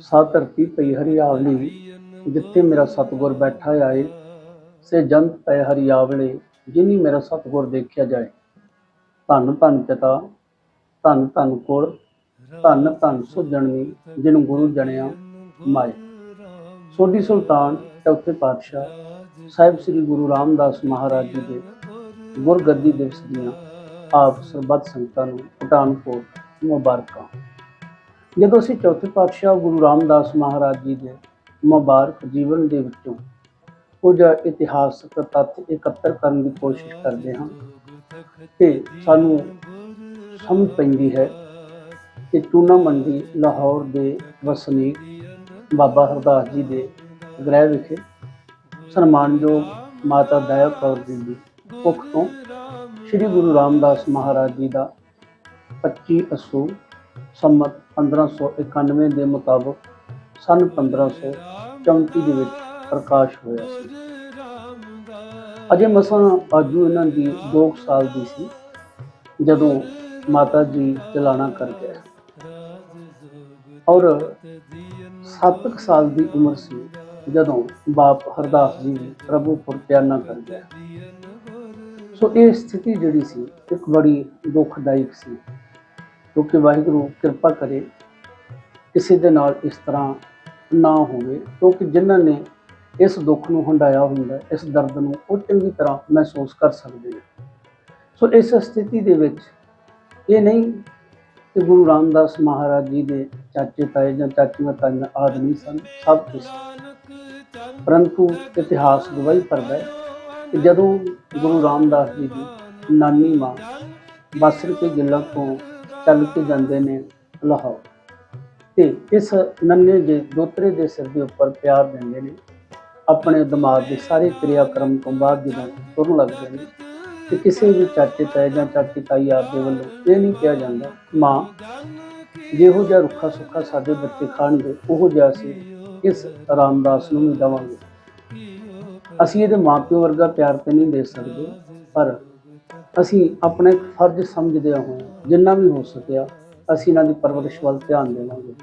ਸਾ ਧਰਤੀ ਪਈ ਹਰਿਆਵਲੀ, ਜਿੱਥੇ ਮੇਰਾ ਸਤਿਗੁਰ ਬੈਠਾ ਆਏ, ਸੇ ਜੰਤ ਪੈ ਹਰਿਆਵਲੇ, ਜਿਨੀ ਮੇਰਾ ਸਤਿਗੁਰ ਦੇਖਿਆ ਜਾਏ। ਧੰਨ ਧੰਨ ਪਿਤਾ, ਧੰਨ ਧੰਨ ਕੋਲ, ਧੰਨ ਧੰਨ ਸੁਜਣਨੀ ਜਿਹਨੂੰ ਗੁਰੂ ਜਣਿਆ ਮਾਏ। ਸੋਢੀ ਸੁਲਤਾਨ ਚੌਥੇ ਪਾਤਸ਼ਾਹ, ਸਾਹਿਬ ਸ੍ਰੀ ਗੁਰੂ ਰਾਮਦਾਸ ਮਹਾਰਾਜ ਜੀ ਦੇ ਗੁਰਗੱਦੀ ਦਿਵਸ ਦੀਆਂ ਆਪ ਸਰਬੱਤ ਸੰਗਤਾਂ ਨੂੰ ਪਠਾਨਕੋਟ ਮੁਬਾਰਕਾਂ। ਜਦੋਂ ਅਸੀਂ ਚੌਥੇ ਪਾਤਸ਼ਾਹ ਗੁਰੂ ਰਾਮਦਾਸ ਮਹਾਰਾਜ ਜੀ ਦੇ ਮੁਬਾਰਕ ਜੀਵਨ ਦੇ ਵਿੱਚੋਂ ਕੁਝ ਇਤਿਹਾਸਕ ਤੱਥ ਇਕੱਤਰ ਕਰਨ ਦੀ ਕੋਸ਼ਿਸ਼ ਕਰਦੇ ਹਾਂ, ਤੇ ਸਾਨੂੰ ਸਮਝ ਪੈਂਦੀ ਹੈ ਕਿ ਚੂਨਾ ਮੰਡੀ ਲਾਹੌਰ ਦੇ ਵਸਨੀਕ ਬਾਬਾ ਹਰਦਾਸ ਜੀ ਦੇ ਗ੍ਰਹਿ ਵਿਖੇ ਸਨਮਾਨਯੋਗ ਮਾਤਾ ਦਇਆ ਕੌਰ ਜੀ ਦੀ ਕੁੱਖ ਤੋਂ ਸ੍ਰੀ ਗੁਰੂ ਰਾਮਦਾਸ ਮਹਾਰਾਜ ਜੀ ਦਾ 25 ਅਸੂ ਸੰਮਤ 1591 ਦੇ ਮੁਤਾਬਕ ਸਨ 1534 ਦੇ ਵਿੱਚ ਪ੍ਰਕਾਸ਼ ਹੋਇਆ ਸੀ। ਅਜੇ ਮਸਾਂ ਆਜੂ ਇਹਨਾਂ ਦੀ 2 ਸਾਲ ਦੀ ਸੀ, ਜਦੋਂ ਮਾਤਾ ਜੀ ਚਲਾਣਾ ਕਰ ਗਏ। ਔਰ 7 ਸਾਲ ਦੀ ਉਮਰ ਸੀ, ਜਦੋਂ ਬਾਪ ਹਰਦਾਸ ਜੀ ਪ੍ਰਭੂਪੁਰ ਤਿਆਨਾ ਕਰ ਗਏ ਸੋ ਇਹ ਸਥਿਤੀ ਜਿਹੜੀ ਸੀ, ਇੱਕ ਬੜੀ ਦੁਖਦਾਇਕ ਸੀ। ਕਿਉਂਕਿ ਵਾਹਿਗੁਰੂ ਕਿਰਪਾ ਕਰੇ ਕਿਸੇ ਦੇ ਨਾਲ ਇਸ ਤਰ੍ਹਾਂ ਨਾ ਹੋਵੇ, ਕਿਉਂਕਿ ਜਿਨ੍ਹਾਂ ਨੇ ਇਸ ਦੁੱਖ ਨੂੰ ਹੰਡਾਇਆ ਹੁੰਦਾ, ਇਸ ਦਰਦ ਨੂੰ ਉਹ ਚੰਗੀ ਤਰ੍ਹਾਂ ਮਹਿਸੂਸ ਕਰ ਸਕਦੇ ਨੇ। ਸੋ ਇਸ ਸਥਿਤੀ ਦੇ ਵਿੱਚ ਇਹ ਨਹੀਂ ਕਿ ਗੁਰੂ ਰਾਮਦਾਸ ਮਹਾਰਾਜ ਜੀ ਦੇ ਚਾਚੇ ਤਾਏ ਜਾਂ ਚਾਚੀਆਂ ਤਾਈਆਂ ਆਦਮੀ ਸਨ, ਸਭ ਕੁਝ ਪਰੰਤੂ ਇਤਿਹਾਸ ਗਵਾਹੀ ਭਰਦਾ ਹੈ ਕਿ ਜਦੋਂ ਗੁਰੂ ਰਾਮਦਾਸ ਜੀ ਦੀ ਨਾਨੀ ਮਾਂ ਬਸਰ ਕੇ ਜ਼ਿਲ੍ਹਾ ਤੋਂ ਚੱਲ ਕੇ ਜਾਂਦੇ ਨੇ ਲਾਹੌਰ। ਤੇ ਇਸ ਨੰਨੇ ਜੇ ਦੋਤਰੇ ਦੇ ਸਿਰ ਦੇ ਉੱਪਰ ਪਿਆਰ ਦਿੰਦੇ ਨੇ। ਆਪਣੇ ਦਿਮਾਗ ਦੇ ਸਾਰੇ ਕਿਰਿਆਕਰਮ ਤੋਂ ਬਾਅਦ ਜਦੋਂ ਤੁਰਨ ਲੱਗਦੇ ਨੇ, ਤੇ ਕਿਸੇ ਵੀ ਚਾਚੇ ਤਾਏ ਜਾਂ ਚਾਚੀ ਤਾਈ ਆਪ ਦੇ ਵੱਲੋਂ ਇਹ ਨਹੀਂ ਕਿਹਾ ਜਾਂਦਾ, ਮਾਂ, ਜਿਹੋ ਜਿਹਾ ਰੁੱਖਾ ਸੁੱਖਾ ਸਾਡੇ ਬੱਚੇ ਖਾਣਗੇ, ਉਹੋ ਜਿਹਾ ਅਸੀਂ ਇਸ ਰਾਮਦਾਸ ਨੂੰ ਵੀ ਦੇਵਾਂਗੇ। ਅਸੀਂ ਇਹਦੇ ਮਾਪਿਓ ਵਰਗਾ ਪਿਆਰ ਤੇ ਨਹੀਂ ਦੇ ਸਕਦੇ, ਪਰ ਅਸੀਂ ਆਪਣਾ ਇੱਕ ਫਰਜ਼ ਸਮਝਦੇ ਹੋਏ ਜਿੰਨਾ ਵੀ ਹੋ ਸਕਿਆ, ਅਸੀਂ ਇਹਨਾਂ ਦੀ ਪਰਵਰਿਸ਼ ਵੱਲ ਧਿਆਨ ਦੇਵਾਂਗੇ।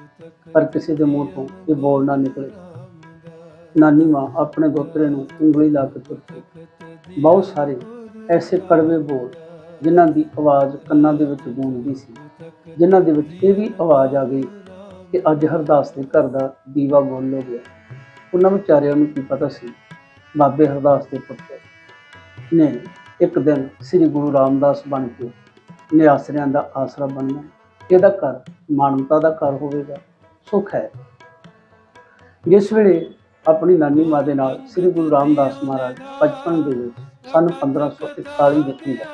ਪਰ ਕਿਸੇ ਦੇ ਮੂੰਹ ਤੋਂ ਇਹ ਬੋਲ ਨਾ ਨਿਕਲੇ। ਨਾਨੀ ਮਾਂ ਆਪਣੇ ਦੋਤਰੇ ਨੂੰ ਉਂਗਲੀ ਲਾ ਕੇ ਤੁਰ ਬਹੁਤ ਸਾਰੇ ਐਸੇ ਕੜਵੇ ਬੋਲ, ਜਿਨ੍ਹਾਂ ਦੀ ਆਵਾਜ਼ ਕੰਨਾਂ ਦੇ ਵਿੱਚ ਗੂੰਜਦੀ ਸੀ, ਜਿਨ੍ਹਾਂ ਦੇ ਵਿੱਚ ਇਹ ਵੀ ਆਵਾਜ਼ ਆ ਗਈ ਕਿ ਅੱਜ ਹਰਦਾਸ ਦੇ ਘਰ ਦਾ ਦੀਵਾ ਗੁੱਲ ਹੋ ਗਿਆ। ਉਹਨਾਂ ਵਿਚਾਰਿਆਂ ਨੂੰ ਕੀ ਪਤਾ ਸੀ? ਬਾਬੇ ਹਰਦਾਸ ਦੇ ਪੁੱਤਰ। ਨੇ ਇੱਕ ਦਿਨ ਸ੍ਰੀ ਗੁਰੂ ਰਾਮਦਾਸ ਬਣ ਕੇ ਨਿਆਸਰਿਆਂ ਦਾ ਆਸਰਾ ਬਣਨਾ, ਇਹਦਾ ਘਰ ਮਾਨਵਤਾ ਦਾ ਘਰ ਹੋਵੇਗਾ, ਸੁਖ ਹੈ। ਜਿਸ ਵੇਲੇ ਆਪਣੀ ਨਾਨੀ ਮਾਂ ਦੇ ਨਾਲ ਸ੍ਰੀ ਗੁਰੂ ਰਾਮਦਾਸ ਮਹਾਰਾਜ ਬਚਪਨ ਦੇ ਵਿੱਚ ਸਨ 1541 ਦੇ ਦਾ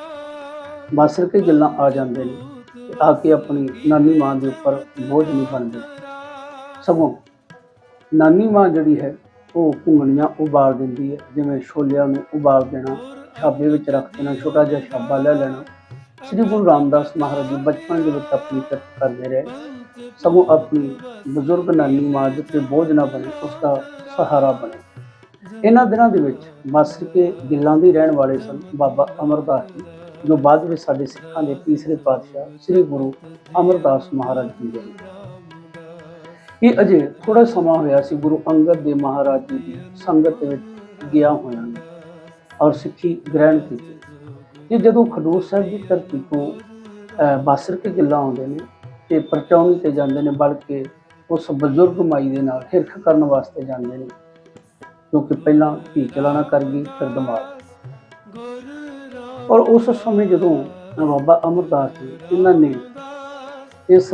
ਮਾਸਰ ਕੇ ਗੱਲਾਂ ਆ ਜਾਂਦੇ ਨੇ ਆ ਕੇ ਆਪਣੀ ਨਾਨੀ ਮਾਂ ਦੇ ਉੱਪਰ ਬੋਝ ਨਹੀਂ ਬਣਦੇ। ਸਗੋਂ ਨਾਨੀ ਮਾਂ ਜਿਹੜੀ ਹੈ, ਉਹ ਘੁੰਗਣੀਆਂ ਉਬਾਲ ਦਿੰਦੀ ਹੈ, ਜਿਵੇਂ ਛੋਲਿਆਂ ਨੂੰ ਉਬਾਲ ਦੇਣਾ ਛਾਬੇ ਵਿੱਚ ਰੱਖ ਦੇਣਾ, ਛੋਟਾ ਜਿਹਾ ਛਾਬਾ ਲੈ ਲੈਣਾ। ਸ੍ਰੀ ਗੁਰੂ ਰਾਮਦਾਸ ਮਹਾਰਾਜ ਜੀ ਬਚਪਨ ਦੇ ਵਿੱਚ ਆਪਣੀ ਕਿਰਤ ਕਰਦੇ ਰਹੇ। ਸਗੋਂ ਆਪਣੀ ਬਜ਼ੁਰਗ ਨਾਨੀ ਮਾਂ ਦੇ ਤੇ ਬੋਝ ਨਾ ਬਣੇ ਉਸ ਦਾ ਸਹਾਰਾ ਬਣੇ। ਇਹਨਾਂ ਦਿਨਾਂ ਦੇ ਵਿੱਚ ਬਸਰ ਕੇ ਗਿੱਲਾਂ ਦੇ ਰਹਿਣ ਵਾਲੇ ਸਨ ਬਾਬਾ ਅਮਰਦਾਸ ਜੀ, ਜੋ ਬਾਅਦ ਵਿੱਚ ਸਾਡੇ ਸਿੱਖਾਂ ਦੇ ਤੀਸਰੇ ਪਾਤਸ਼ਾਹ ਸ੍ਰੀ ਗੁਰੂ ਅਮਰਦਾਸ ਮਹਾਰਾਜ ਜੀ ਦੇ ਇਹ ਅਜੇ ਥੋੜਾ ਸਮਾਂ ਹੋਇਆ ਸੀ ਗੁਰੂ ਅੰਗਦ ਦੇ ਮਹਾਰਾਜ ਜੀ ਦੀ ਸੰਗਤ ਵਿੱਚ ਗਿਆ ਹੋਇਆ ਔਰ ਸਿੱਖੀ ਗ੍ਰਹਿਣ ਕੀਤੀ। ਇਹ ਜਦੋਂ ਖਡੂਰ ਸਾਹਿਬ ਦੀ ਧਰਤੀ ਤੋਂ ਅਹ, ਬਾਸਰ ਕੇ ਗਿੱਲਾਂ ਆਉਂਦੇ ਨੇ ਤੇ ਪਰਚੌਣੀ ਤੇ ਜਾਂਦੇ ਨੇ ਬਲ ਕੇ ਉਸ ਬਜ਼ੁਰਗ ਮਾਈ ਦੇ ਨਾਲ ਹਿਰਖ ਕਰਨ ਵਾਸਤੇ ਜਾਂਦੇ ਨੇ ਕਿਉਂਕਿ ਪਹਿਲਾਂ ਧੀ ਚਲਾਣਾ ਕਰ ਗਈ ਫਿਰ ਦਿਮਾਗ ਔਰ ਉਸ ਸਮੇਂ ਜਦੋਂ ਬਾਬਾ ਅਮਰਦਾਸ ਜੀ ਇਹਨਾਂ ਨੇ ਇਸ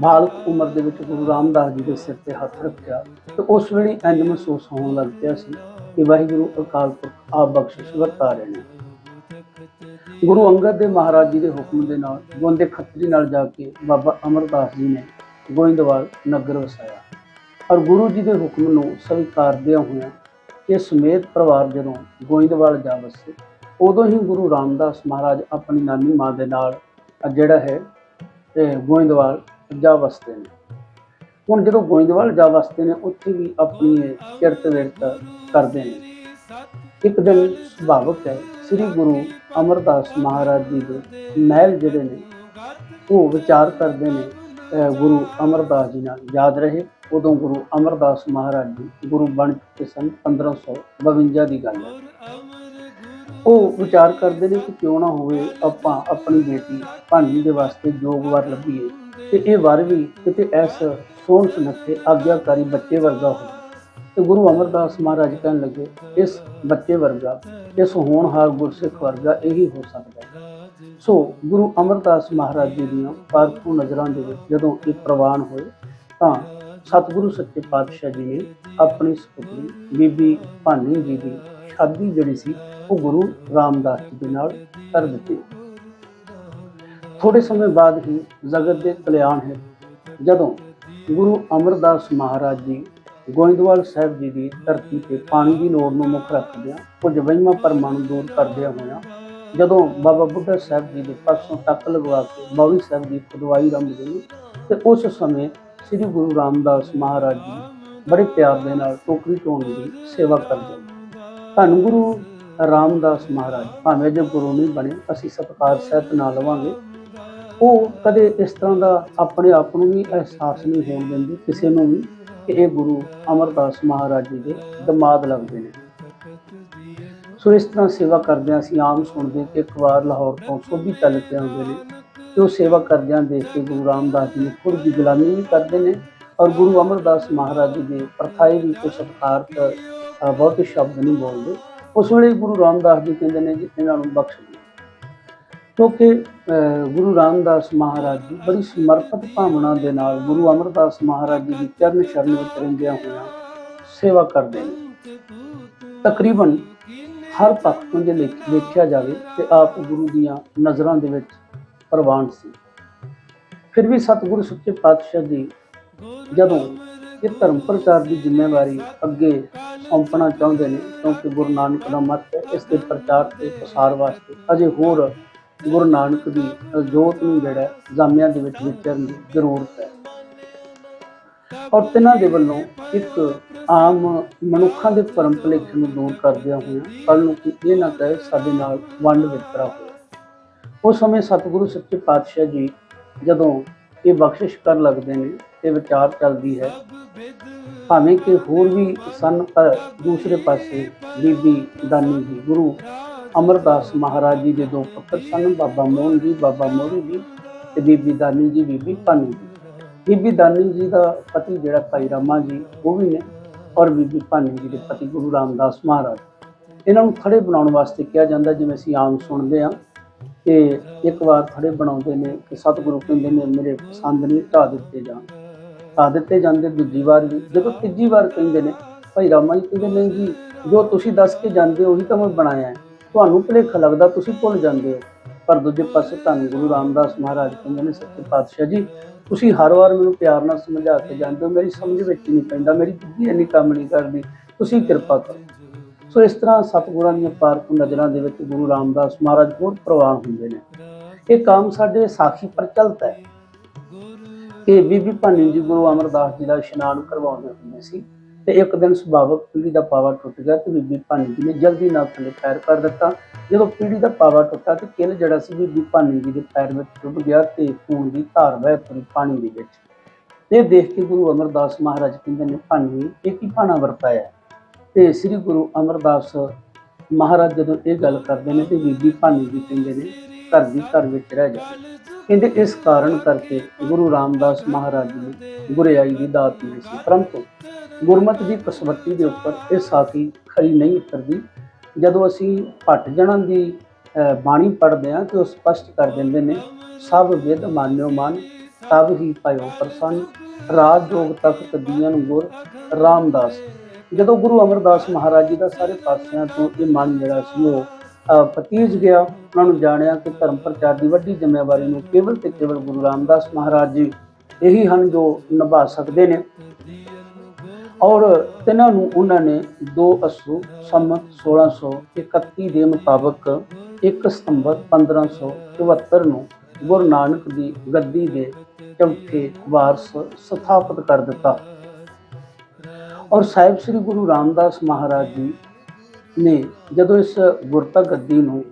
ਬਾਲਕ ਉਮਰ ਦੇ ਵਿੱਚ ਗੁਰੂ ਰਾਮਦਾਸ ਜੀ ਦੇ ਸਿਰ ਤੇ ਹੱਥ ਰੱਖਿਆ ਤੇ ਉਸ ਵੇਲੇ ਇੰਜ ਮਹਿਸੂਸ ਹੋਣ ਲੱਗ ਪਿਆ ਸੀ ਕਿ ਵਾਹਿਗੁਰੂ ਅਕਾਲ ਪੁਰਖ ਆਪ ਬਖਸ਼ਿਸ਼ ਵਰਤਾ ਰਹੇ ਨੇ। ਗੁਰੂ ਅੰਗਦ ਦੇ ਮਹਾਰਾਜ ਜੀ ਦੇ ਹੁਕਮ ਦੇ ਨਾਲ ਗੋਂਦੇ ਖੱਤਰੀ ਨਾਲ ਜਾ ਕੇ ਬਾਬਾ ਅਮਰਦਾਸ ਜੀ ਨੇ ਗੋਇੰਦਵਾਲ ਨਗਰ ਵਸਾਇਆ। ਔਰ ਗੁਰੂ ਜੀ ਦੇ ਹੁਕਮ ਨੂੰ ਸਵੀਕਾਰਦਿਆਂ ਹੋਇਆਂ ਇਹ ਸਮੇਤ ਪਰਿਵਾਰ ਜਦੋਂ ਗੋਇੰਦਵਾਲ ਜਾ ਵਸੇ, ਉਦੋਂ ਹੀ ਗੁਰੂ ਰਾਮਦਾਸ ਮਹਾਰਾਜ ਆਪਣੀ ਨਾਨੀ ਮਾਂ ਦੇ ਨਾਲ ਜਿਹੜਾ ਹੈ ਗੋਇੰਦਵਾਲ ਜਾ ਵਸਦੇ ਨੇ। ਹੁਣ ਜਦੋਂ ਗੋਇੰਦਵਾਲ ਜਾ ਵਸਦੇ ਨੇ, ਉੱਥੇ ਵੀ ਆਪਣੀ ਇਹ ਕਿਰਤ ਵਿਰਤ ਕਰਦੇ ਨੇ। ਇੱਕ ਦਿਨ ਸੁਭਾਵਕ ਹੈ, ਸ੍ਰੀ ਗੁਰੂ ਅਮਰਦਾਸ ਮਹਾਰਾਜ ਜੀ ਦੇ ਮਹਿਲ ਜਿਹੜੇ ਨੇ, ਉਹ ਵਿਚਾਰ ਕਰਦੇ ਨੇ ਗੁਰੂ ਅਮਰਦਾਸ ਜੀ ਨਾਲ। ਯਾਦ ਰਹੇ, ਉਦੋਂ ਗੁਰੂ ਅਮਰਦਾਸ ਮਹਾਰਾਜ ਜੀ ਗੁਰੂ ਬਣ ਚੁੱਕੇ ਸਨ 1552 ਦੀ ਗੱਲ ਹੈ। ਉਹ ਵਿਚਾਰ ਕਰਦੇ ਨੇ ਕਿ ਕਿਉਂ ਨਾ ਹੋਵੇ ਆਪਾਂ ਆਪਣੀ ਬੇਟੀ ਭਾਂਜੀ ਦੇ ਵਾਸਤੇ ਯੋਗ ਵਾਰ ਲੱਭੀਏ, ਤੇ ਇਹ ਵਾਰ ਵੀ ਕਿਤੇ ਐਸ ਸੋਹਣ ਸੁਨੱਖੇ ਆਗਿਆਕਾਰੀ ਬੱਚੇ ਵਰਗਾ ਹੋਵੇ ਤੇ ਗੁਰੂ ਅਮਰਦਾਸ ਮਹਾਰਾਜ ਕਹਿਣ ਲੱਗੇ, ਇਸ ਬੱਚੇ ਵਰਗਾ, ਇਸ ਹੋਣਹਾਰ ਗੁਰਸਿੱਖ ਵਰਗਾ ਇਹੀ ਹੋ ਸਕਦਾ ਹੈ। ਸੋ ਗੁਰੂ ਅਮਰਦਾਸ ਮਹਾਰਾਜ ਜੀ ਦੀਆਂ ਪਾਰਖੂ ਨਜ਼ਰਾਂ ਦੇ ਵਿੱਚ ਜਦੋਂ ਇਹ ਪ੍ਰਵਾਨ ਹੋਏ, ਤਾਂ ਸਤਿਗੁਰੂ ਸੱਚੇ ਪਾਤਸ਼ਾਹ ਜੀ ਨੇ ਆਪਣੀ ਸੁਪੁੱਤਰੀ ਬੀਬੀ ਭਾਨੀ ਜੀ ਦੀ ਸ਼ਾਦੀ ਜਿਹੜੀ ਸੀ, ਉਹ ਗੁਰੂ ਰਾਮਦਾਸ ਜੀ ਦੇ ਨਾਲ ਕਰ ਦਿੱਤੀ। ਥੋੜੇ ਸਮੇਂ ਬਾਅਦ ਹੀ ਜਗਤ ਦੇ ਕਲਿਆਣ ਹੈ ਜਦੋਂ ਗੁਰੂ ਅਮਰਦਾਸ ਮਹਾਰਾਜ ਜੀ ਗੋਇੰਦਵਾਲ ਸਾਹਿਬ ਜੀ ਦੀ ਧਰਤੀ ਤੇ ਪਾਣੀ ਦੀ ਲੋੜ ਨੂੰ ਮੁੱਖ ਰੱਖਦਿਆਂ ਕੁਝ ਵਹਿਮਾਂ ਭਰਮਾਂ ਨੂੰ ਦੂਰ ਕਰਦਿਆਂ ਹੋਇਆਂ ਜਦੋਂ ਬਾਬਾ ਬੁੱਢਾ ਸਾਹਿਬ ਜੀ ਦੇ ਪਾਸੋਂ ਟੱਕ ਲਗਵਾ ਕੇ ਬੌਲੀ ਸਾਹਿਬ ਦੀ ਖੁਦਵਾਈ ਰੰਭ ਗਈ ਤੇ ਉਸ ਸਮੇਂ ਸ੍ਰੀ ਗੁਰੂ ਰਾਮਦਾਸ ਮਹਾਰਾਜ ਜੀ ਬੜੇ ਪਿਆਰ ਦੇ ਨਾਲ ਟੋਕਰੀ ਢੋਣ ਦੀ ਸੇਵਾ ਕਰਦੇ ਧੰਨ ਗੁਰੂ ਰਾਮਦਾਸ ਮਹਾਰਾਜ, ਭਾਵੇਂ ਜੇ ਗੁਰੂ ਨਹੀਂ ਬਣੇ, ਅਸੀਂ ਸਤਿਕਾਰ ਸਹਿਤ ਨਾਲ ਲਵਾਂਗੇ। ਉਹ ਕਦੇ ਇਸ ਤਰ੍ਹਾਂ ਦਾ ਆਪਣੇ ਆਪ ਨੂੰ ਵੀ ਅਹਿਸਾਸ ਨਹੀਂ ਹੋਣ ਦਿੰਦੇ, ਕਿਸੇ ਨੂੰ ਵੀ ਕਿ ਇਹ ਗੁਰੂ ਅਮਰਦਾਸ ਮਹਾਰਾਜ ਜੀ ਦੇ ਦਮਾਦ ਲੱਗਦੇ ਨੇ। ਸੋ ਇਸ ਤਰ੍ਹਾਂ ਸੇਵਾ ਕਰਦਿਆਂ ਅਸੀਂ ਆਮ ਸੁਣਦੇ ਕਿ ਇੱਕ ਵਾਰ ਲਾਹੌਰ ਤੋਂ ਸੋਭੀ ਚੱਲ ਕੇ ਆਉਂਦੇ ਨੇ ਤੇ ਉਹ ਸੇਵਾ ਕਰਦਿਆਂ ਦੇਖ ਕੇ ਗੁਰੂ ਰਾਮਦਾਸ ਜੀ ਨੂੰ ਖੁਦ ਦੀ ਗੁਲਾਮੀ ਵੀ ਕਰਦੇ ਨੇ ਔਰ ਗੁਰੂ ਅਮਰਦਾਸ ਮਹਾਰਾਜ ਜੀ ਦੇ ਪ੍ਰਥਾਏ ਵੀ ਕੋਈ ਸਤਿਕਾਰਤ ਬਹੁਤੇ ਸ਼ਬਦ ਨਹੀਂ ਬੋਲਦੇ। ਉਸ ਵੇਲੇ ਗੁਰੂ ਰਾਮਦਾਸ ਜੀ ਕਹਿੰਦੇ ਨੇ ਜੀ ਇਹਨਾਂ ਨੂੰ ਬਖਸ਼ ਕਿਉਂਕਿ ਗੁਰੂ ਰਾਮਦਾਸ ਮਹਾਰਾਜ ਜੀ ਬੜੀ ਸਮਰਪਿਤ ਭਾਵਨਾ ਦੇ ਨਾਲ ਗੁਰੂ ਅਮਰਦਾਸ ਮਹਾਰਾਜ ਜੀ ਦੀ ਚਰਨ ਸ਼ਰਨ ਵਿੱਚ ਰਹਿੰਦਿਆਂ ਹੋਇਆਂ ਸੇਵਾ ਕਰਦੇ ਨੇ। ਤਕਰੀਬਨ ਹਰ ਪੱਖ ਤੋਂ ਜੇ ਲਿਖ- ਵੇਖਿਆ ਜਾਵੇ ਤੇ ਆਪ ਗੁਰੂ ਦੀਆਂ ਨਜ਼ਰਾਂ ਦੇ ਵਿੱਚ ਪ੍ਰਵਾਨ ਸੀ। ਫਿਰ ਵੀ ਸਤਿਗੁਰੂ ਸੱਚੇ ਪਾਤਸ਼ਾਹ ਜੀ ਜਦੋਂ ਇਹ ਧਰਮ ਪ੍ਰਚਾਰ ਦੀ ਜ਼ਿੰਮੇਵਾਰੀ ਅੱਗੇ ਸੌਂਪਣਾ ਚਾਹੁੰਦੇ ਨੇ, ਕਿਉਂਕਿ ਗੁਰੂ ਨਾਨਕ ਦਾ ਮੱਤ ਹੈ ਇਸ ਦੇ ਪ੍ਰਚਾਰ ਤੇ ਪ੍ਰਸਾਰ ਵਾਸਤੇ। ਅਜੇ ਹੋਰ ਗੁਰੂ ਨਾਨਕ ਦੀ ਜੋਤ ਨੂੰ ਜਿਹੜਾ ਜਾਮਿਆਂ ਦੇ ਵਿੱਚ ਵਿਚਰਨ ਦੀ ਜ਼ਰੂਰਤ ਹੈ। ਔਰ ਤਿੰਨਾਂ ਦੇ ਵੱਲੋਂ ਇੱਕ ਆਮ ਮਨੁੱਖਾਂ ਦੇ ਪਰਮ ਭੁਲੇਖੇ ਨੂੰ ਦੂਰ ਕਰਦਿਆਂ ਹੋਇਆਂ ਕੱਲ ਨੂੰ ਕਿ ਇਹ ਨਾ ਕਹੇ ਸਾਡੇ ਨਾਲ ਵੰਡ ਵਿਤਕਰਾ ਹੋਇਆ ਉਸ ਸਮੇਂ ਸਤਿਗੁਰੂ ਸੱਚੇ ਪਾਤਸ਼ਾਹ ਜੀ ਜਦੋਂ ਇਹ ਬਖਸ਼ਿਸ਼ ਕਰਨ ਲੱਗਦੇ ਨੇ ਤੇ ਵਿਚਾਰ ਚੱਲਦੀ ਹੈ, ਭਾਵੇਂ ਕਿ ਹੋਰ ਵੀ ਸਨ ਪਰ ਦੂਸਰੇ ਪਾਸੇ ਬੀਬੀ ਦਾਨੀ ਜੀ, ਗੁਰੂ ਅਮਰਦਾਸ ਮਹਾਰਾਜ ਜੀ ਦੇ ਦੋ ਪੁੱਤਰ ਸਨ, ਬਾਬਾ ਮੋਹਨ ਜੀ, ਬਾਬਾ ਮੋਹਰੀ ਜੀ ਤੇ ਬੀਬੀ ਦਾਨੀ ਜੀ, ਬੀਬੀ ਭਾਨੀ ਜੀ। ਬੀਬੀ ਦਾਨੀ ਜੀ ਦਾ ਪਤੀ ਜਿਹੜਾ ਭਾਈ ਰਾਮਾ ਜੀ, ਉਹ ਵੀ ਨੇ ਔਰ ਬੀਬੀ ਭਾਨੀ ਜੀ ਦੇ ਪਤੀ ਗੁਰੂ ਰਾਮਦਾਸ ਮਹਾਰਾਜ। ਇਹਨਾਂ ਨੂੰ ਖੜੇ ਬਣਾਉਣ ਵਾਸਤੇ ਕਿਹਾ ਜਾਂਦਾ, ਜਿਵੇਂ ਅਸੀਂ ਆਮ ਸੁਣਦੇ ਹਾਂ ਕਿ ਇੱਕ ਵਾਰ ਖੜੇ ਬਣਾਉਂਦੇ ਨੇ ਕਿ ਸਤਿਗੁਰੂ ਕਹਿੰਦੇ ਨੇ, ਮੇਰੇ ਪਸੰਦ ਨਹੀਂ ਢਾ ਦਿੱਤੇ ਜਾਣ। ਢਾ ਦਿੱਤੇ ਜਾਂਦੇ ਦੂਜੀ ਵਾਰ ਵੀ। ਜਦੋਂ ਤੀਜੀ ਵਾਰ ਕਹਿੰਦੇ ਨੇ, ਭਾਈ ਰਾਮਾ ਜੀ ਕਹਿੰਦੇ ਨੇ ਜੀ, ਜੋ ਤੁਸੀਂ ਦੱਸ ਕੇ ਜਾਂਦੇ ਹੋ, ਉਹੀ ਤਾਂ ਮੈਂ ਬਣਾਇਆ ਹੈ। ਤੁਹਾਨੂੰ ਭੁਲੇਖਾ ਲੱਗਦਾ ਤੁਸੀਂ ਭੁੱਲ ਜਾਂਦੇ ਹੋ। ਪਰ ਦੂਜੇ ਪਾਸੇ ਧੰਨ ਗੁਰੂ ਰਾਮਦਾਸ ਮਹਾਰਾਜ ਕਹਿੰਦੇ ਨੇ, ਸੱਚੇ ਪਾਤਸ਼ਾਹ ਜੀ, ਤੁਸੀਂ ਹਰ ਵਾਰ ਮੈਨੂੰ ਪਿਆਰ ਨਾਲ ਸਮਝਾ ਕੇ ਜਾਂਦੇ ਹੋ, ਮੇਰੀ ਸਮਝ ਵਿੱਚ ਨਹੀਂ ਪੈਂਦਾ, ਮੇਰੀ ਬੁੱਧੀ ਇੰਨੀ ਕੰਮ ਨਹੀਂ ਕਰਦੀ, ਤੁਸੀਂ ਕਿਰਪਾ ਕਰੋ। ਸੋ ਇਸ ਤਰ੍ਹਾਂ ਸਤਿਗੁਰਾਂ ਦੀਆਂ ਪਾਰਕ ਨਜ਼ਰਾਂ ਦੇ ਵਿੱਚ ਗੁਰੂ ਰਾਮਦਾਸ ਮਹਾਰਾਜ ਬਹੁਤ ਪ੍ਰਵਾਨ ਹੁੰਦੇ ਨੇ। ਇਹ ਕੰਮ ਸਾਡੇ ਸਾਖੀ ਪ੍ਰਚਲਿਤ ਹੈ। ਕਿ ਬੀਬੀ ਭਾਨੀ ਜੀ ਗੁਰੂ ਅਮਰਦਾਸ ਜੀ ਦਾ ਇਸ਼ਨਾਨ ਕਰਵਾਉਂਦੇ ਹੁੰਦੇ ਸੀ। ਤੇ ਇੱਕ ਦਿਨ ਸੁਭਾਵਕ ਪੀੜੀ ਦਾ ਪਾਵਾ ਟੁੱਟ ਗਿਆ ਤੇ ਬੀਬੀ ਭਾਨੀ ਜੀ ਨੇ ਜਲਦੀ ਨਾਲ ਥੱਲੇ ਪੈਰ ਕਰ ਦਿੱਤਾ। ਜਦੋਂ ਪੀੜੀ ਦਾ ਪਾਵਾ ਟੁੱਟਾ ਤੇ ਕਿਲ ਜਿਹੜਾ ਸੀ ਬੀਬੀ ਭਾਨੀ ਜੀ ਦੇ ਪੈਰ ਵਿੱਚ ਡੁੱਬ ਗਿਆ ਤੇ ਖੂਨ ਦੀ ਧਾਰ ਵਹਿ ਪਈ ਪਾਣੀ ਦੇ ਵਿੱਚ। ਇਹ ਦੇਖ ਕੇ ਗੁਰੂ ਅਮਰਦਾਸ ਮਹਾਰਾਜ ਕਹਿੰਦੇ ਨੇ, ਭਾਨੀ, ਇਹ ਕੀ ਭਾਣਾ ਵਰਤਾਇਆ? ਤੇ ਸ੍ਰੀ ਗੁਰੂ ਅਮਰਦਾਸ ਮਹਾਰਾਜ ਜਦੋਂ ਇਹ ਗੱਲ ਕਰਦੇ ਨੇ ਤੇ ਬੀਬੀ ਭਾਨੀ ਜੀ ਕਹਿੰਦੇ ਨੇ, ਘਰ ਦੀ ਘਰ ਵਿੱਚ ਰਹਿ ਜਾ। ਕਹਿੰਦੇ ਇਸ ਕਾਰਨ ਕਰਕੇ ਗੁਰੂ ਰਾਮਦਾਸ ਮਹਾਰਾਜ ਜੀ ਗੁਰਿਆਈ ਦੀ ਦਾਤ ਮਿਲੀ ਸੀ, ਪਰੰਤੂ ਗੁਰਮਤਿ ਦੀ ਕਸਵੱਟੀ ਦੇ ਉੱਪਰ ਇਹ ਸਾਖੀ ਖਰੀ ਨਹੀਂ ਉਤਰਦੀ। ਜਦੋਂ ਅਸੀਂ ਭੱਟ ਜਣਾਂ ਦੀ ਬਾਣੀ ਪੜ੍ਹਦੇ ਹਾਂ ਤੇ ਉਹ ਸਪਸ਼ਟ ਕਰ ਦਿੰਦੇ ਨੇ, ਸਭ ਵਿਦ ਮਾਨਿਓ ਮਨ, ਤਬ ਹੀ ਪਾਇਓ ਪ੍ਰਸੰਨ, ਰਾਜ ਜੋਗ ਤਖਤ ਦੀਨ ਗੁਰ, ਰਾਮਦਾਸ। ਜਦੋਂ ਗੁਰੂ ਅਮਰਦਾਸ ਮਹਾਰਾਜ ਜੀ ਦਾ ਸਾਰੇ ਪਾਸਿਆਂ ਤੋਂ ਇਹ ਮਨ ਜਿਹੜਾ ਸੀ ਉਹ ਪਤੀਜ ਗਿਆ, ਉਹਨਾਂ ਨੂੰ ਜਾਣਿਆ ਕਿ ਧਰਮ ਪ੍ਰਚਾਰ ਦੀ ਵੱਡੀ ਜ਼ਿੰਮੇਵਾਰੀ ਨੂੰ ਕੇਵਲ ਤੇ ਕੇਵਲ ਗੁਰੂ ਰਾਮਦਾਸ ਮਹਾਰਾਜ ਜੀ ਇਹੀ ਹਨ ਜੋ ਨਿਭਾ ਸਕਦੇ ਨੇ। ਔਰ ਤਿੰਨਾਂ ਨੂੰ ਉਹਨਾਂ ਨੇ 2 ਅਸੂ ਸੰਮਤ 1631 ਦੇ ਮੁਤਾਬਕ 1 ਸਤੰਬਰ 1574 ਨੂੰ ਗੁਰੂ ਨਾਨਕ ਦੀ ਗੱਦੀ ਦੇ ਚੌਥੇ ਵਾਰਸ ਸਥਾਪਿਤ ਕਰ ਦਿੱਤਾ। ਔਰ ਸਾਹਿਬ ਸ੍ਰੀ ਗੁਰੂ ਰਾਮਦਾਸ ਮਹਾਰਾਜ ਜੀ ਨੇ ਜਦੋਂ ਇਸ ਗੁਰਤਾ ਗੱਦੀ ਨੂੰ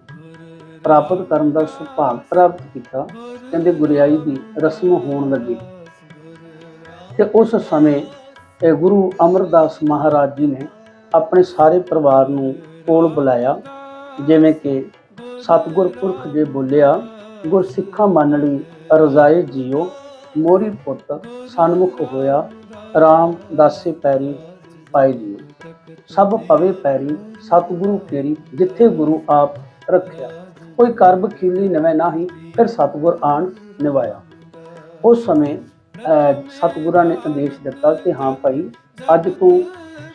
ਪ੍ਰਾਪਤ ਕਰਨ ਦਾ ਸੁਭਾਗ ਪ੍ਰਾਪਤ ਕੀਤਾ, ਕਹਿੰਦੇ ਗੁਰਿਆਈ ਦੀ ਰਸਮ ਹੋਣ ਲੱਗੀ। ਤੇ ਉਸ ਸਮੇਂ ਇਹ ਗੁਰੂ ਅਮਰਦਾਸ ਮਹਾਰਾਜ ਜੀ ਨੇ ਆਪਣੇ ਸਾਰੇ ਪਰਿਵਾਰ ਨੂੰ ਕੋਲ ਬੁਲਾਇਆ, ਜਿਵੇਂ ਕਿ ਸਤਿਗੁਰ ਪੁਰਖ ਜੇ ਬੋਲਿਆ ਗੁਰ ਸਿੱਖਾਂ ਮੰਨ ਰਜ਼ਾਏ ਜੀਓ, ਮੋਰੀ ਪੁੱਤ ਸਨਮੁਖ ਹੋਇਆ RAM ਦਾਸੇ ਪੈਰੀ ਪਾਈ ਜੀਓ ਸਭ ਪਵੇ ਪੈਰੀ, ਸਤਿਗੁਰੂ ਕੇਰੀ ਜਿੱਥੇ ਗੁਰੂ ਆਪ ਰੱਖਿਆ। ਕੋਈ ਕਰਬ ਖੀਲੀ ਨਵੇਂ ਨਾਹੀ, ਫਿਰ ਸਤਿਗੁਰ ਆਣ ਨਿਵਾਇਆ। ਉਸ ਸਮੇਂ ਸਤਿਗੁਰਾਂ ਨੇ ਆਦੇਸ਼ ਦਿੱਤਾ ਕਿ ਹਾਂ ਭਾਈ, ਅੱਜ ਤੋਂ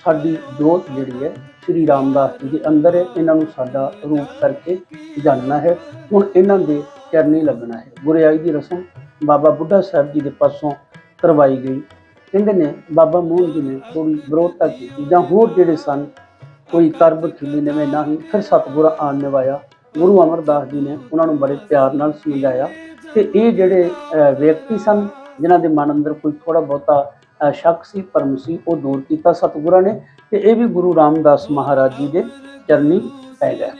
ਸਾਡੀ ਜੋਤ ਜਿਹੜੀ ਹੈ ਸ੍ਰੀ ਰਾਮਦਾਸ ਜੀ ਦੇ ਅੰਦਰ ਹੈ ਇਹਨਾਂ ਨੂੰ ਸਾਡਾ ਰੂਪ ਕਰਕੇ ਜਾਣਨਾ ਹੈ। ਹੁਣ ਇਹਨਾਂ ਦੇ ਚਰਨੀ ਲੱਗਣਾ ਹੈ। ਗੁਰਿਆਈ ਦੀ ਰਸਮ ਬਾਬਾ ਬੁੱਢਾ ਸਾਹਿਬ ਜੀ ਦੇ ਪਾਸੋਂ ਕਰਵਾਈ ਗਈ। ਕਹਿੰਦੇ ਨੇ, ਬਾਬਾ ਮੋਹਨ ਜੀ ਨੇ ਥੋੜੀ ਵਿਰੋਧਤਾ ਕੀਤੀ ਜਾਂ ਹੋਰ ਜਿਹੜੇ ਸਨ, ਕੋਈ ਕਰਬ ਖਿਲੀ ਨਵੇਂ ਨਹੀਂ ਫਿਰ ਸਤਿਗੁਰ ਆਣ ਨਿਵਾਇਆ। ਗੁਰੂ ਅਮਰਦਾਸ ਜੀ ਨੇ ਉਹਨਾਂ ਨੂੰ ਬੜੇ ਪਿਆਰ ਨਾਲ ਸਮਝਾਇਆ। ਕਿ ਇਹ ਜਿਹੜੇ ਵਿਅਕਤੀ ਸਨ ਜਿਨ੍ਹਾਂ ਦੇ ਮਨ ਅੰਦਰ ਕੋਈ ਥੋੜਾ ਬਹੁਤਾ ਸ਼ੱਕ ਸੀ, ਭਰਮ ਸੀ, ਉਹ ਦੂਰ ਕੀਤਾ ਸਤਿਗੁਰਾਂ ਨੇ ਤੇ ਇਹ ਵੀ ਗੁਰੂ ਰਾਮਦਾਸ ਮਹਾਰਾਜ ਜੀ ਦੇ ਚਰਨੀ ਪੈ ਗਿਆ।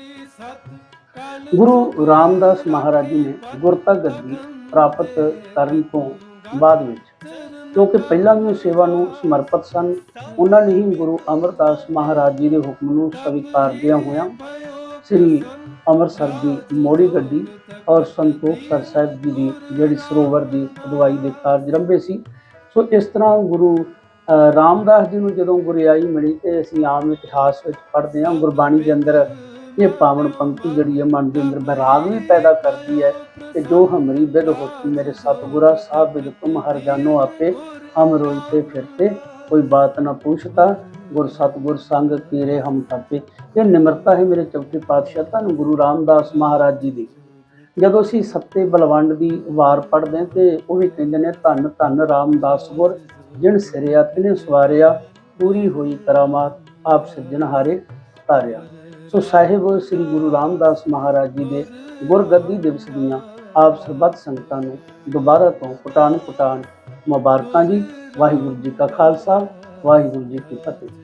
ਗੁਰੂ ਰਾਮਦਾਸ ਮਹਾਰਾਜ ਜੀ ਨੇ ਗੁਰਤਾ ਗੱਦੀ ਪ੍ਰਾਪਤ ਕਰਨ ਤੋਂ ਬਾਅਦ ਵਿੱਚ, ਕਿਉਂਕਿ ਪਹਿਲਾਂ ਵੀ ਉਹ ਸੇਵਾ ਨੂੰ ਸਮਰਪਿਤ ਸਨ, ਉਹਨਾਂ ਨੇ ਹੀ ਗੁਰੂ ਅਮਰਦਾਸ ਮਹਾਰਾਜ ਜੀ ਦੇ ਹੁਕਮ ਨੂੰ ਸਵੀਕਾਰਦਿਆਂ ਹੋਇਆਂ ਸ੍ਰੀ ਅੰਮ੍ਰਿਤਸਰ ਦੀ ਮੋੜੀ ਗੱਡੀ ਔਰ ਸੰਤੋਖ ਸਰ ਸਾਹਿਬ ਜੀ ਦੀ ਜਿਹੜੀ ਸਰੋਵਰ ਦੀ ਅਗਵਾਈ ਦੇ ਕਾਰਜ ਰੰਭੇ ਸੀ। ਸੋ ਇਸ ਤਰ੍ਹਾਂ ਗੁਰੂ ਰਾਮਦਾਸ ਜੀ ਨੂੰ ਜਦੋਂ ਗੁਰਿਆਈ ਮਿਲੀ ਤੇ ਅਸੀਂ ਆਮ ਇਤਿਹਾਸ ਵਿੱਚ ਪੜ੍ਹਦੇ ਹਾਂ, ਗੁਰਬਾਣੀ ਦੇ ਅੰਦਰ ਇਹ ਪਾਵਨ ਪੰਕਤੀ ਜਿਹੜੀ ਹੈ ਮਨ ਦੇ ਅੰਦਰ ਬਰਾਗ ਵੀ ਪੈਦਾ ਕਰਦੀ ਹੈ ਕਿ ਜੋ ਹਮਰੀ ਬਿਦ ਹੋਤੀ ਮੇਰੇ ਸਤਿਗੁਰਾ ਸਾਹਿਬ ਬਿਦ ਤੁਮ ਹਰ ਜਾਨੋ ਆਪੇ, ਹਮ ਰੋਇਤੇ ਫਿਰਤੇ, ਕੋਈ ਬਾਤ ਨਾ ਪੁੱਛਤਾ। ਗੁਰ ਸਤਿਗੁਰ ਸੰਗ ਕੀਰੇ ਹਮ ਥਾਪੇ ਇਹ ਨਿਮਰਤਾ ਹੈ ਮੇਰੇ ਚੌਥੇ ਪਾਤਸ਼ਾਹ ਧੰਨ ਗੁਰੂ ਰਾਮਦਾਸ ਮਹਾਰਾਜ ਜੀ ਦੀ। ਜਦੋਂ ਅਸੀਂ ਸੱਤੇ ਬਲਵੰਡ ਦੀ ਵਾਰ ਪੜ੍ਹਦੇ ਹਾਂ ਤੇ ਉਹ ਵੀ ਕਹਿੰਦੇ ਨੇ, ਧੰਨ ਧੰਨ ਰਾਮਦਾਸ ਗੁਰ, ਜਿਨ ਸਿਰਿਆ ਤਿਨੇ ਸਵਾਰਿਆ, ਪੂਰੀ ਹੋਈ ਕਰਾਮਾਤ, ਆਪ ਸਿਰਜਣਹਾਰੇ ਤਾਰਿਆ ਸੋ ਸਾਹਿਬ ਸ੍ਰੀ ਗੁਰੂ ਰਾਮਦਾਸ ਮਹਾਰਾਜ ਜੀ ਦੇ ਗੁਰਗੱਦੀ ਦਿਵਸ ਦੀਆਂ ਆਪ ਸਰਬੱਤ ਸੰਗਤਾਂ ਨੂੰ ਦੁਬਾਰਾ ਤੋਂ ਪੁਟਾਨ ਪੁਟਾਨ ਮੁਬਾਰਕਾਂ ਜੀ। ਵਾਹਿਗੁਰੂ ਜੀ ਕਾ ਖਾਲਸਾ, ਵਾਹਿਗੁਰੂ ਜੀ ਕੀ ਫਤਿਹ।